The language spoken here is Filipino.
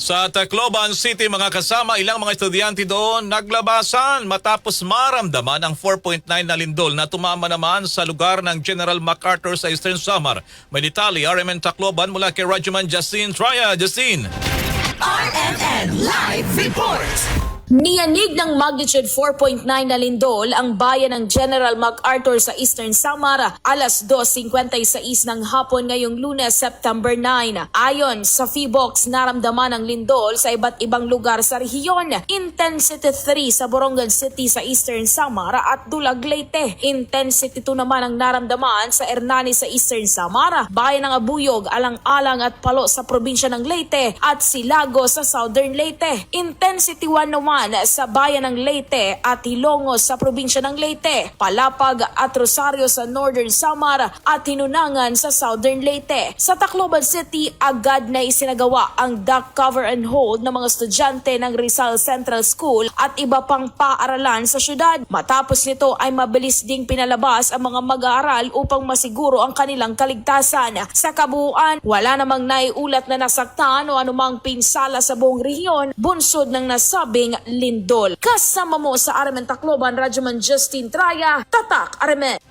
Sa Tacloban City, mga kasama, ilang mga estudyante doon naglabasan matapos maramdaman ang 4.9 na lindol na tumama naman sa lugar ng General MacArthur sa Eastern Samar. May detalye, RMN Tacloban mula kay Rajuman Justine Traya. Justine! RMN Live Report! Niyanig ng magnitude 4.9 na lindol ang bayan ng General MacArthur sa Eastern Samar alas 2.56 ng hapon ngayong lunes September 9. Ayon sa Feebox, naramdaman ang lindol sa iba't ibang lugar sa rehiyon. Intensity 3 sa Borongan City sa Eastern Samar at Dulag Leyte. Intensity 2 naman ang naramdaman sa Hernani sa Eastern Samar, bayan ng Abuyog, Alang-Alang at Palo sa probinsya ng Leyte at Silago sa Southern Leyte. Intensity 1 naman sa bayan ng Leyte at Hilongos sa probinsya ng Leyte, Palapag at Rosario sa Northern Samar at Hinunangan sa Southern Leyte. Sa Tacloban City, agad na isinagawa ang duck cover and hold ng mga estudyante ng Rizal Central School at iba pang paaralan sa syudad. Matapos nito ay mabilis ding pinalabas ang mga mag-aaral upang masiguro ang kanilang kaligtasan. Sa kabuuan, wala namang naiulat na nasaktan o anumang pinsala sa buong rehiyon bunsod ng nasabing lindol. Kasama mo sa Aramen Tacloban, Radyoman Justin Traya, Tatak Aramen.